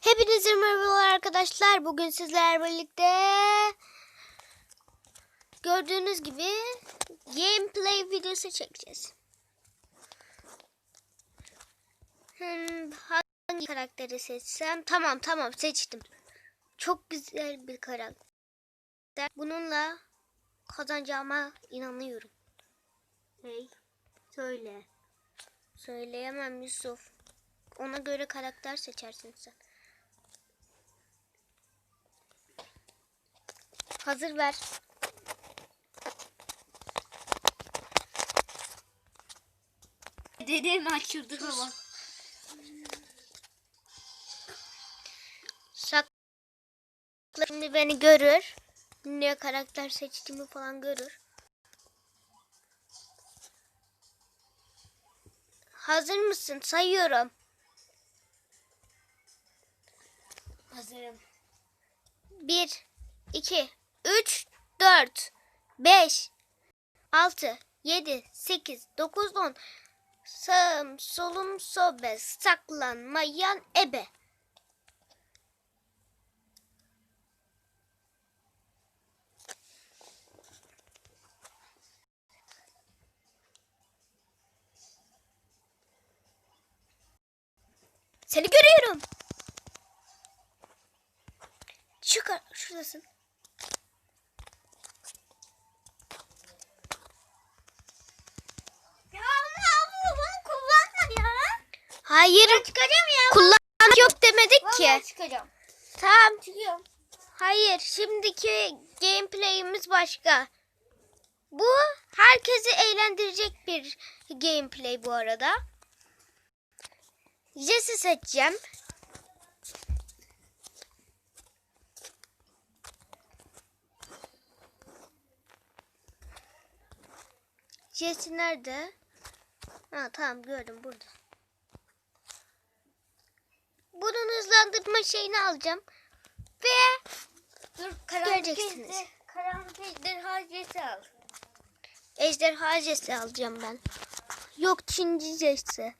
Hepinize merhabalar arkadaşlar. Bugün sizlerle birlikte gördüğünüz gibi gameplay videosu çekeceğiz. Hmm, hangi karakteri seçsem? Tamam tamam seçtim. Çok güzel bir karakter. Bununla kazanacağıma inanıyorum. Hey, söyle. Söyleyemem Yusuf. Ona göre karakter seçersin sen. Hazır ver. Dedenin açıldı baba. Sakla şimdi beni görür. Ne karakter seçtiğimi falan görür. Hazır mısın? Sayıyorum. Hazırım. 1, 2, 3, 4, 5, 6, 7, 8, 9, 10. Sağım, solum, sobe, saklanmayan ebe. Seni görüyorum. Çıkar, şuradasın. Ya ama bunu kullanma ya. Hayır. Çıkacağım ya. Kullanmak yok demedik ki. Vallahi çıkacağım. Tamam. Çıkıyorum. Hayır. Şimdiki gameplay'imiz başka. Bu herkesi eğlendirecek bir gameplay bu arada. Jesse seçeceğim. Jesse nerede? Ha tamam gördüm burada. Bunun hızlandırma şeyini alacağım. Ve Dur Göreceksiniz. Karanlık ejderha cesi al. ejderha Jesse alacağım ben. Yok Çinci Jesse.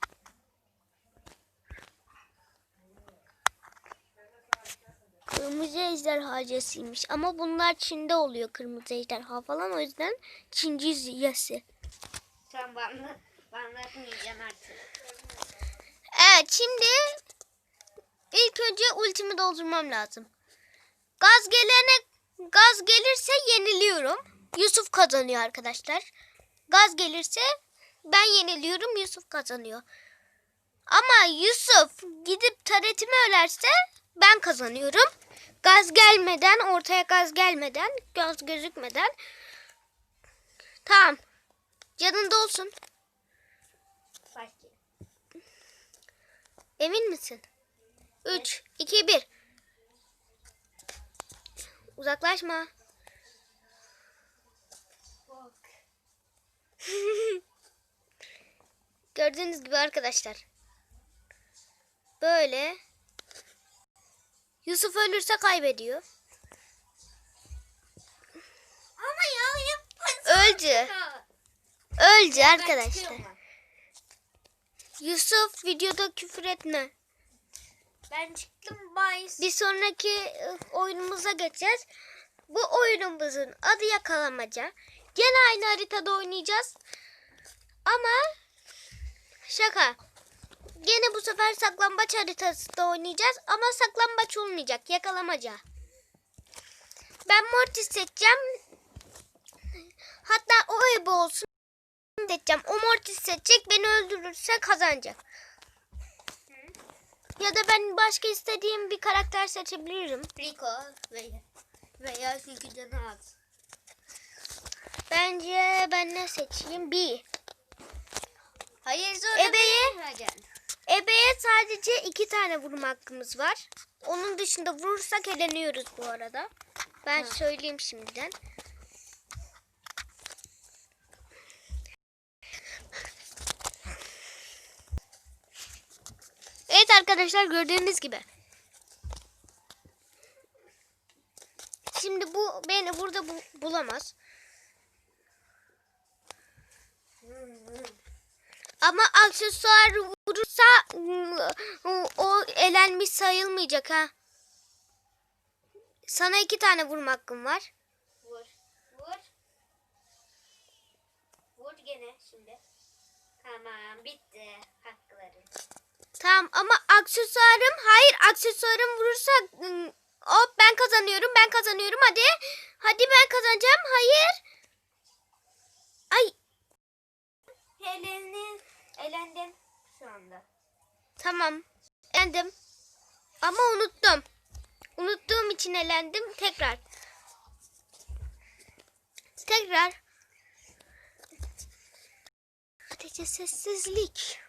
Kırmızı ejderha Jesse'ymiş. Ama bunlar Çin'de oluyor kırmızı ejderha falan. O yüzden Çinci Jesse. Sen bana, bana artık. Evet şimdi ilk önce ultimi doldurmam lazım. Gaz gelene gaz gelirse yeniliyorum. Yusuf kazanıyor arkadaşlar. Gaz gelirse ben yeniliyorum Yusuf kazanıyor. Ama Yusuf gidip taretimi ölerse ben kazanıyorum. Gaz gelmeden ortaya gaz gelmeden göz gözükmeden tamam canında olsun. Emin misin? 3, 2, 1. Uzaklaşma. Gördüğünüz gibi arkadaşlar. Böyle. Yusuf ölürse kaybediyor. Ama ya. Öldü. Öldü arkadaşlar. ben. Yusuf videoda küfür etme. Ben çıktım bay. Bir sonraki e, oyunumuza geçeceğiz. Bu oyunumuzun adı yakalamaca. Gene aynı haritada oynayacağız. Ama şaka. Gene bu sefer saklambaç haritasında oynayacağız. Ama saklambaç olmayacak. Yakalamaca. Ben Mortis seçeceğim. Hatta o ebe olsun seçeceğim. O Mortis seçecek. Beni öldürürse kazanacak. Ya da ben başka istediğim bir karakter seçebilirim. Rico veya veya Tilki az. Bence ben ne seçeyim? Bir. Hayır sonra Ebeye-. Ebe'ye sadece iki tane vurma hakkımız var. Onun dışında vurursak eleniyoruz bu arada. Ben Ha. söyleyeyim şimdiden. Evet arkadaşlar gördüğünüz gibi. Şimdi bu beni burada bu- bulamaz. Ama aksesuar vurursa ıı, o elenmiş sayılmayacak ha. Sana iki tane vurma hakkım var. Vur. Vur. Vur gene şimdi. Tamam bitti. Hakları. Tamam ama aksesuarım hayır aksesuarım vurursa hop ben kazanıyorum ben kazanıyorum hadi. Hadi ben kazanacağım hayır. Ay Elendin. Elendin şu anda. tamam elendim. Ama unuttum. Unuttuğum için elendim tekrar. Tekrar. Sadece sessizlik.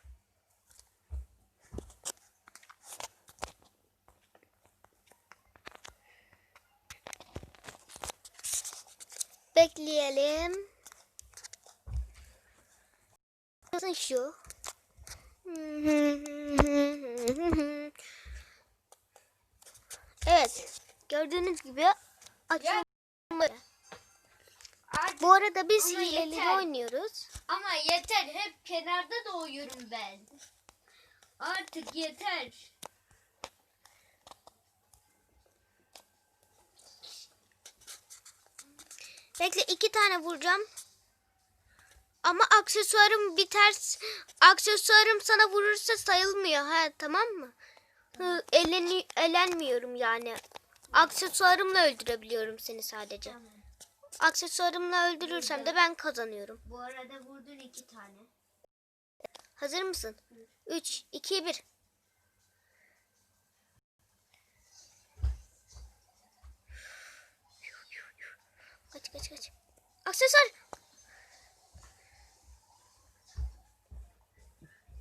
Bekleyelim. Nasıl şu? Evet. Gördüğünüz gibi açılmadı. Bu arada biz Ama hileli yeter. oynuyoruz. Ama yeter. Hep kenarda doğuyorum ben. Artık yeter. Bekle iki tane vuracağım. Ama aksesuarım biter. Aksesuarım sana vurursa sayılmıyor. Ha tamam mı? Hı, eleni, elenmiyorum yani. Aksesuarımla öldürebiliyorum seni sadece. Tamam. Aksesuarımla öldürürsem de ben kazanıyorum. Bu arada vurdun iki tane. Hazır mısın? 3, 2, 1. Kaç kaç kaç. Aksesuar.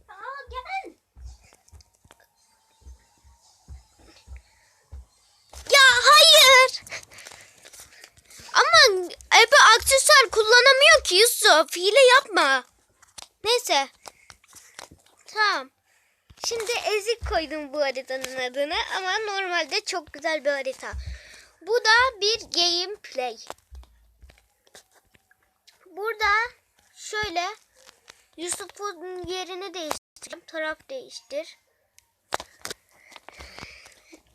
Aa gel. Ya hayır. Ama Ebe aksesuar kullanamıyor ki Yusuf. Hile yapma. Neyse. Tamam. Şimdi ezik koydum bu haritanın adını ama normalde çok güzel bir harita. Bu da bir gameplay. Burada şöyle Yusuf'un yerini değiştireceğim. Taraf değiştir.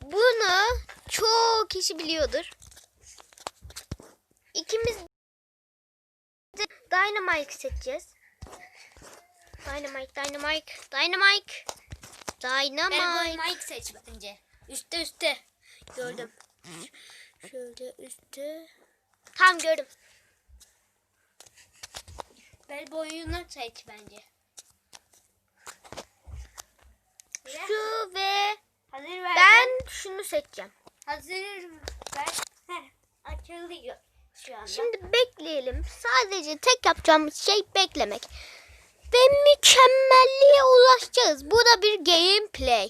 Bunu çok kişi biliyordur. İkimiz de Dynamite seçeceğiz. Dynamite, Dynamite, Dynamite. Ben Dynamite. bu Mike seç bence. Üste üste. Gördüm. Şöyle üstte. Tam gördüm. Ben boyunu seç bence. Şu ve Hazır ver. ben şunu seçeceğim. Hazır ver. Heh, açılıyor şu anda. Şimdi bekleyelim. Sadece tek yapacağımız şey beklemek. Ve mükemmelliğe ulaşacağız. Bu da bir gameplay.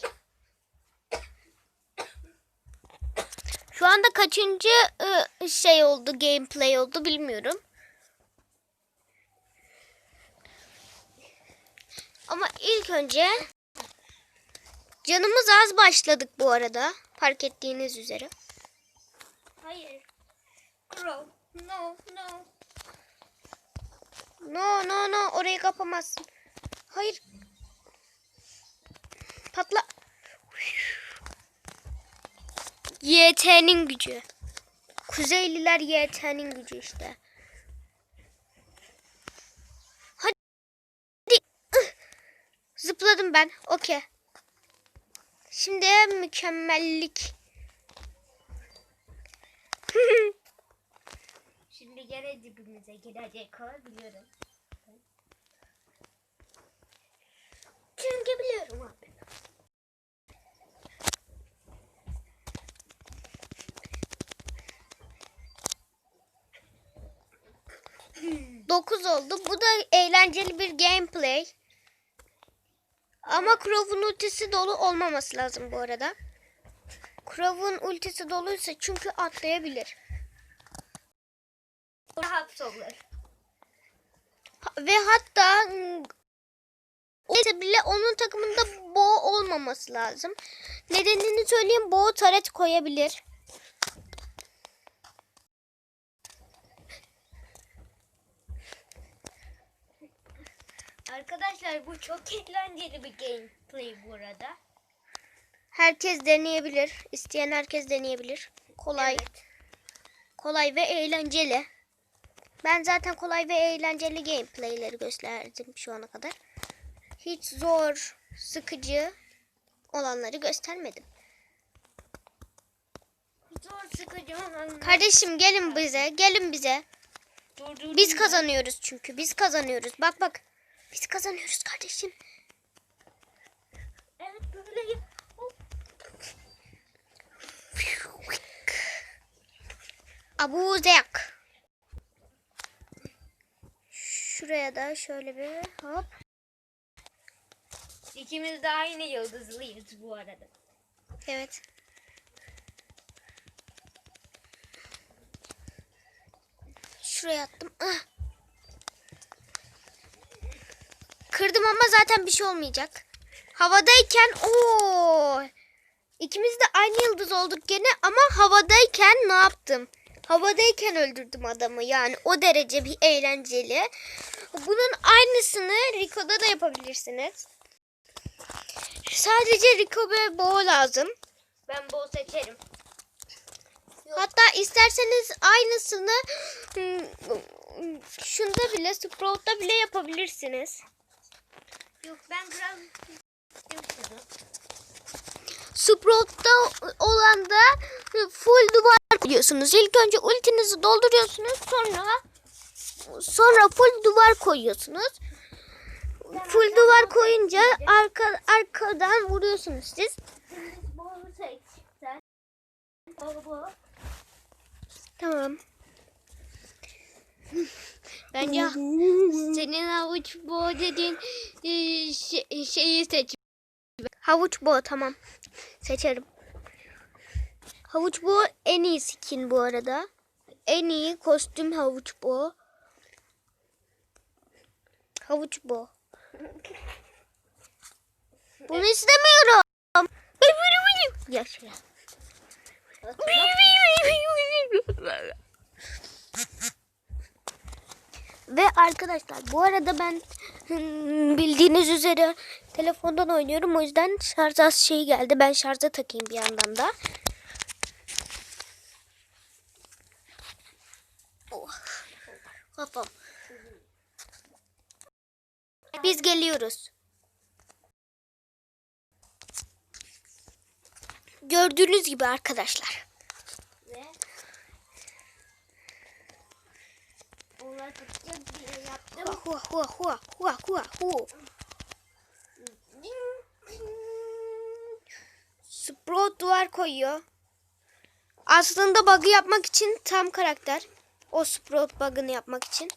Şu anda kaçıncı ı, şey oldu, gameplay oldu bilmiyorum. Ama ilk önce canımız az başladık bu arada. Fark ettiğiniz üzere. Hayır. Crow. No, no. No no no orayı kapamazsın. Hayır. Patla. YT'nin gücü. Kuzeyliler YT'nin gücü işte. Hadi. Ih. Zıpladım ben. Okey. Şimdi mükemmellik. Şimdi gene dibimize girecek o biliyorum. Çünkü biliyorum abi. Dokuz oldu. Bu da eğlenceli bir gameplay. Ama Crow'un ultisi dolu olmaması lazım bu arada. Crow'un ultisi doluysa çünkü atlayabilir. Hapsolur. Ha- Ve hatta olsa bile onun takımında Bo olmaması lazım. Nedenini söyleyeyim. Bo taret koyabilir. Arkadaşlar bu çok eğlenceli bir gameplay bu arada. Herkes deneyebilir. İsteyen herkes deneyebilir. Kolay. Evet. Kolay ve eğlenceli. Ben zaten kolay ve eğlenceli gameplayleri gösterdim şu ana kadar. Hiç zor, sıkıcı olanları göstermedim. Zor sıkıcı olan. Kardeşim gelin bize, gelin bize. Biz kazanıyoruz çünkü. Biz kazanıyoruz. Bak bak. Biz kazanıyoruz kardeşim. Evet böyle. Abu Zeyak. Şuraya da şöyle bir hop. İkimiz de aynı yıldızlıyız bu arada. Evet. Şuraya attım. Ah. Kırdım ama zaten bir şey olmayacak. Havadayken o İkimiz de aynı yıldız olduk gene ama havadayken ne yaptım? Havadayken öldürdüm adamı yani o derece bir eğlenceli. Bunun aynısını Rico'da da yapabilirsiniz. Sadece Rico ve Bo lazım. Ben bol seçerim. Hatta isterseniz aynısını hmm, şunda bile Sprout'ta bile yapabilirsiniz. Yok ben. Sprout'ta olan da full duvar koyuyorsunuz. İlk önce ultinizi dolduruyorsunuz sonra sonra full duvar koyuyorsunuz. Full duvar koyunca arka arkadan vuruyorsunuz siz. Tamam. Bence senin havuç boğa dediğin e, şey- şeyi seç. Havuç boğa tamam. Seçerim. Havuç boğa en iyi skin bu arada. En iyi kostüm havuç boğa. Havuç boğa. Bunu istemiyorum. Yaşa. Ve arkadaşlar bu arada ben hmm, bildiğiniz üzere telefondan oynuyorum. O yüzden şarj az şey geldi. Ben şarja takayım bir yandan da. Oh. Kafam. Biz geliyoruz. Gördüğünüz gibi arkadaşlar. Ve onlar tutacak diye yaptım. Hua hua hua hua hua hu. Sprout duvar koyuyor. Aslında bug'ı yapmak için tam karakter. O Sprout bug'ını yapmak için.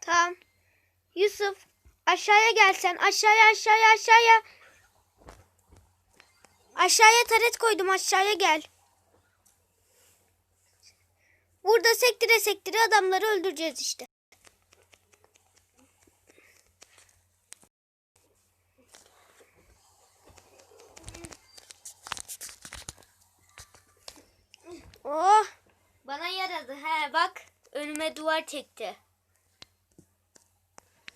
Tamam. Yusuf aşağıya gelsen. Aşağıya aşağıya aşağıya. Aşağıya taret koydum aşağıya gel. Burada sektire sektire adamları öldüreceğiz işte. Oh. Bana yaradı. He bak önüme duvar çekti.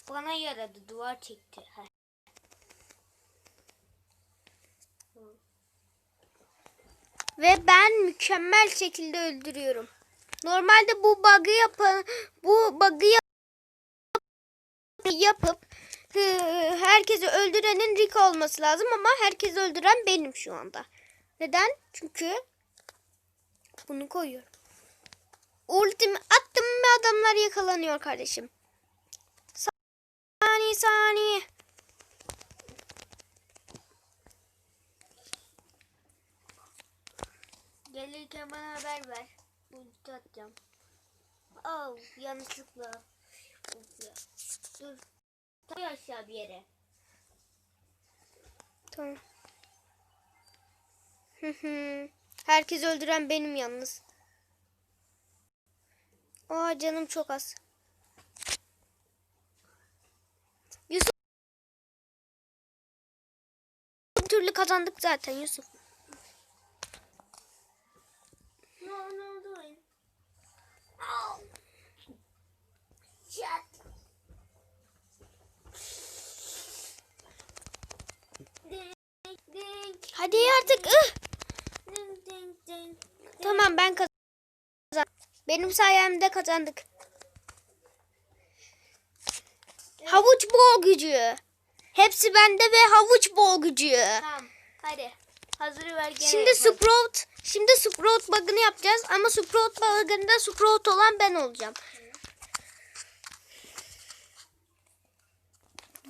Bana yaradı duvar çekti. He. Ve ben mükemmel şekilde öldürüyorum. Normalde bu bug'ı yapan bu bug'ı yap- yapıp hı, herkesi öldürenin Rick olması lazım ama herkesi öldüren benim şu anda. Neden? Çünkü bunu koyuyorum. Ultimi attım ve adamlar yakalanıyor kardeşim. Saniye saniye. Gelirken bana haber ver. Ulti atacağım. Oh yanlışlıkla. Dur. Tay aşağı bir yere. Tamam. Herkes öldüren benim yalnız. Aa canım çok az. Yusuf. Bir türlü kazandık zaten Yusuf. Hadi artık. Tamam ben kazandım. Benim sayemde kazandık. Havuç boğ gücü. Hepsi bende ve havuç boğ gücü. Tamam. Hadi. Hazır ver gene Şimdi yapalım. Sprout, şimdi Sprout bug'ını yapacağız ama Sprout bug'ında Sprout olan ben olacağım.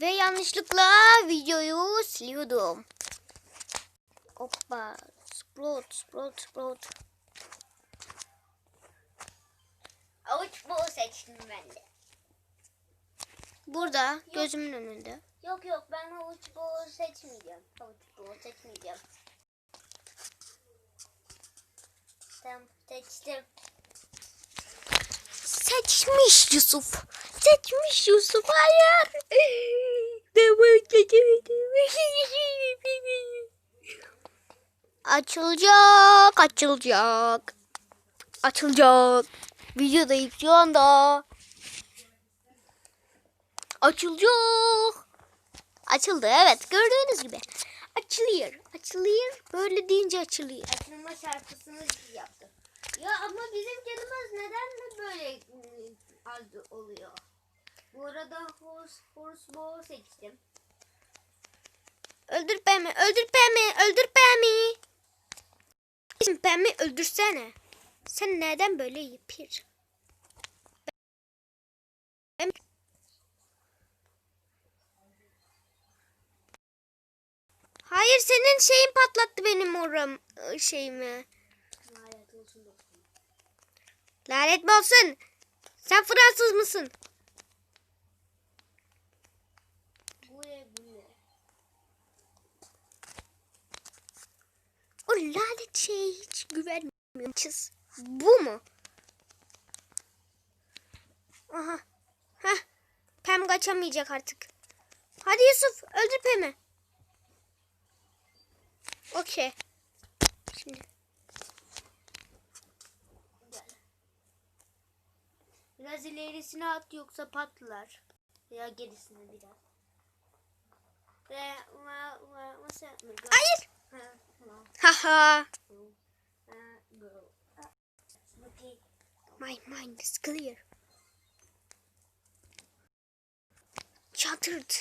Ve yanlışlıkla videoyu siliyordum. Hoppa. Sprout, Sprout, Sprout. Avuç boğu seçtim ben de. Burada gözümün önünde. Yok yok ben havuç boğu seçmeyeceğim. Havuç boğu seçmeyeceğim. Tamam seçtim. Seçmiş Yusuf. Seçmiş Yusuf. Hayır. Açılacak, açılacak. Açılacak. Videodayım şu anda. Açılacak. Açıldı evet gördüğünüz gibi. Açılıyor, açılıyor. Böyle deyince açılıyor. Açılma şarkısını yaptım. Ya ama bizim canımız neden de böyle ıı, az oluyor? Bu arada horse, horse bow seçtim. Öldür Pem'i, öldür Pem'i, öldür Pem'i. Pem'i öldürsene. Sen neden böyle yapıyorsun? Ben- Hayır senin şeyin patlattı benim oram ıı, şeyimi. Lanet olsun. Lanet olsun? Sen Fransız mısın? Bu ne bu ne? O lanet şeye hiç güvenmiyorum. Çiz. Bu mu? Aha. Heh. Pem kaçamayacak artık. Hadi Yusuf öldür Pem'i. Okey. Şimdi. Biraz ilerisine at yoksa patlar. Ya gerisine biraz. Ve ve nasıl yapmayı? Hayır. Ha, ha, Haha. Ah. My mind is clear. Çatırdı.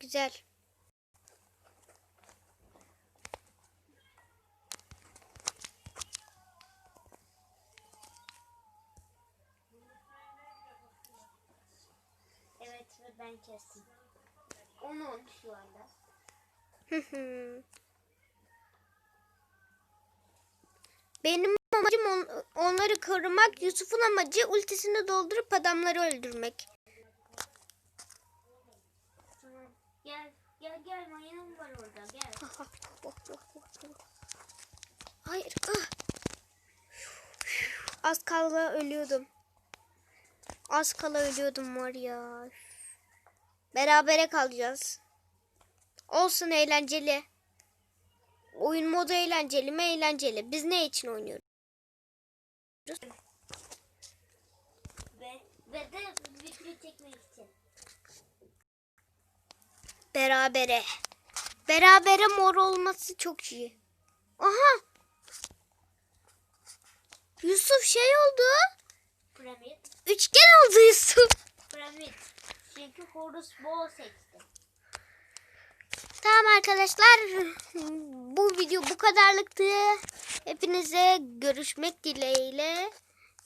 Güzel. Evet ve ben kestim. 10 oldu şu anda. Benim amacım on- onları korumak. Yusuf'un amacı ultisini doldurup adamları öldürmek. Gel gel gel mayınım var orada gel. Hayır. ah. Az kala ölüyordum. Az kala ölüyordum var ya. Berabere kalacağız. Olsun eğlenceli. Oyun modu eğlenceli mi eğlenceli. Biz ne için oynuyoruz? Ve ve de video çekmek için. Berabere. Berabere mor olması çok iyi. Aha. Yusuf şey oldu. Piramit. Üçgen oldu Yusuf. Piramit. Çünkü Horus Bow seçtim. Tamam arkadaşlar. Bu video bu kadarlıktı. Hepinize görüşmek dileğiyle.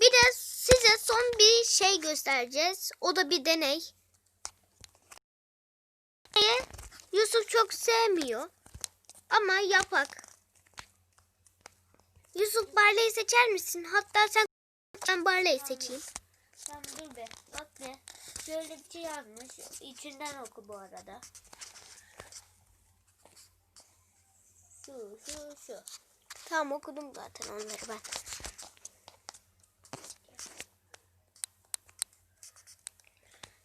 Bir de size son bir şey göstereceğiz. O da bir deney. Yusuf çok sevmiyor. Ama yapak. Yusuf Barley'i seçer misin? Hatta sen ben Barley'i seçeyim. Dur be. Bak ne. Şöyle bir şey yazmış. İçinden oku bu arada. Şu şu şu. Tamam okudum zaten onları ben.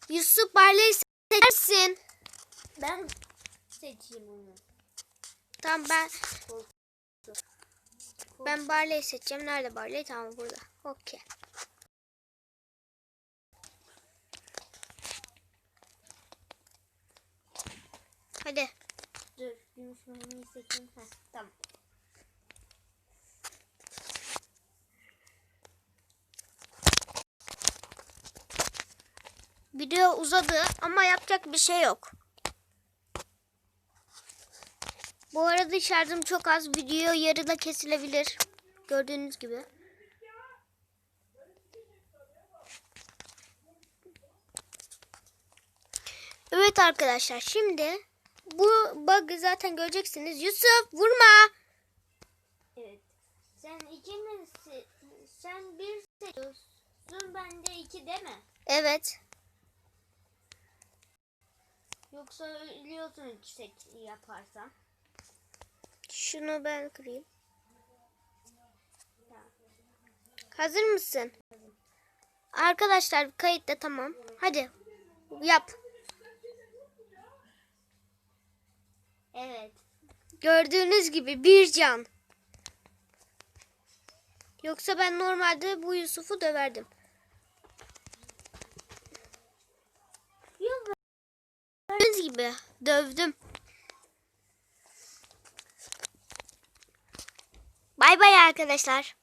Yusuf Barley'i seçersin. Ben seçeyim onu. Tamam ben ben Barley'i seçeceğim. Nerede Barley? Tamam burada. Okey. Hadi. Dur. Gümüş mermiyi seçeyim. Heh, tamam. Video uzadı ama yapacak bir şey yok. Bu arada şarjım çok az. Video yarıda kesilebilir. Gördüğünüz gibi. Evet arkadaşlar şimdi bu bug'ı zaten göreceksiniz. Yusuf vurma. Evet. Sen iki mi? se- Sen bir seçiyorsun. Ben de iki değil mi? Evet. Yoksa ölüyorsun üç seç yaparsan. Şunu ben kırayım. Tamam. Hazır mısın? Arkadaşlar kayıtta tamam. Hadi yap. Evet. Gördüğünüz gibi bir can. Yoksa ben normalde bu Yusuf'u döverdim. Gördüğünüz gibi dövdüm. Bay bay arkadaşlar.